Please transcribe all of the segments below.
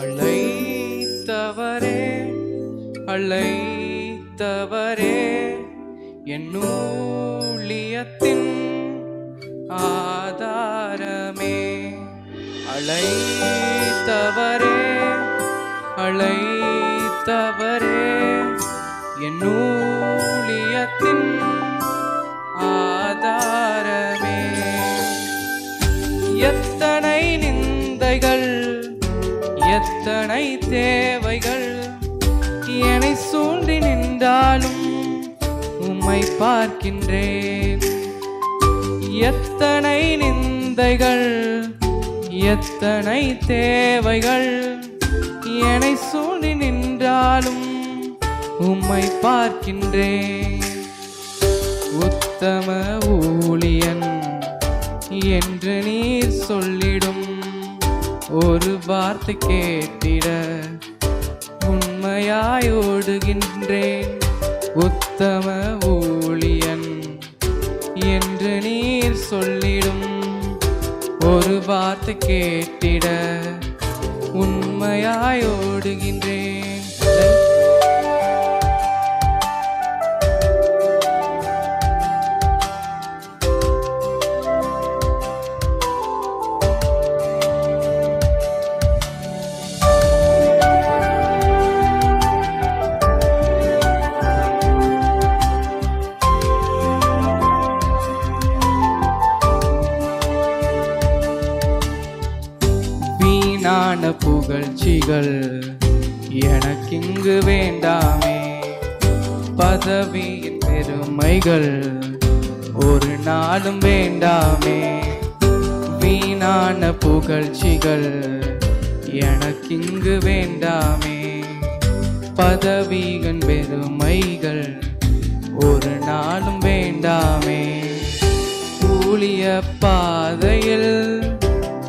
அழைத்தவரே அழைத்தவரே என்னூழியத்தின் ஆதாரமே. அழைத்தவரே அழைத்தவரே என்னூழியத்தின் ஆதாரமே. எத்தனை நிந்தைகள் எத்தனை தேவைகள் என்னை சூண்டி நின்றாலும் உம்மை பார்க்கின்றேன். எத்தனை நிந்தைகள் எத்தனை தேவைகள் என்னை சூழ்ந்து நின்றாலும் உம்மை பார்க்கின்றேன். உத்தம ஊழியன் என்று நீர் சொல்லி ஒரு வார்த்தை கேட்டிட உண்மையாய் ஓடுகின்றேன். உத்தம ஊழியன் என்று நீர் சொல்லிடும். ஒரு வார்த்தை கேட்டிட உண்மையாய் ஓடுகின்றேன். வீணான புகழ்ச்சிகள் எனக்கிங்கு வேண்டாமே. பதவியின் பெருமைகள் ஒரு நாளும் வேண்டாமே. வீணான புகழ்ச்சிகள் எனக்கிங்கு வேண்டாமே. பதவியின் பெருமைகள் ஒரு நாளும் வேண்டாமே. கூலிய பாதையில்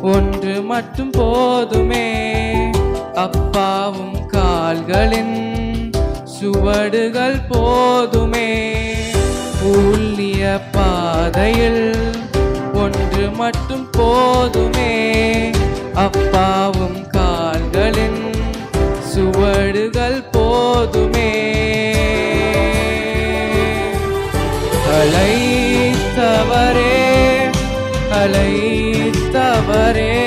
ஒன் மட்டும் போதுமே. அப்பாவும் கால்களின் சுவடுகள் போதுமே. ஊழிய பாதையில் ஒன்று மட்டும் போதுமே. அப்பாவும் கால்களின் சுவடுகள் போதுமே. அலைத்தவரே அலைத்தவரே. என்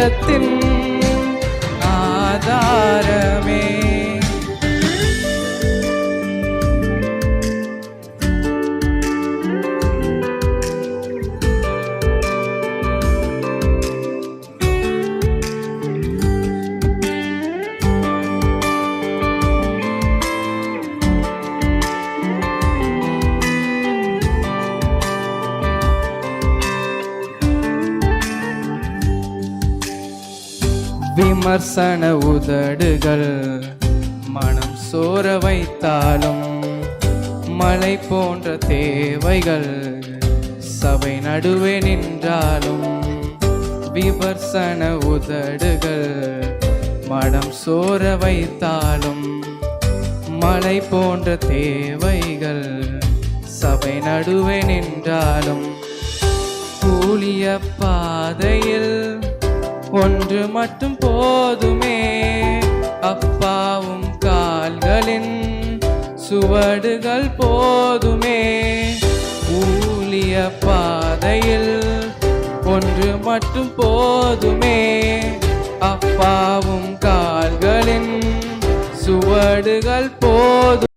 ஊழியத்தின் ஆதாரமே விமர்சன உதடுகள். மனம் சோர வைத்தாலும் மலை போன்ற தேவைகள். சபை நடுவே நின்றாலும் விமர்சன உதடுகள். மனம் சோர வைத்தாலும் மலை போன்ற தேவைகள். சபை நடுவே நின்றாலும் கூலிய பாதையில் ஒன்று மட்டும் போதுமே. அப்பாவும் கால்களின் சுவடுகள் போதுமே. ஊழிய பாதையில் ஒன்று மட்டும் போதுமே. அப்பாவும் கால்களின் சுவடுகள் போதும்.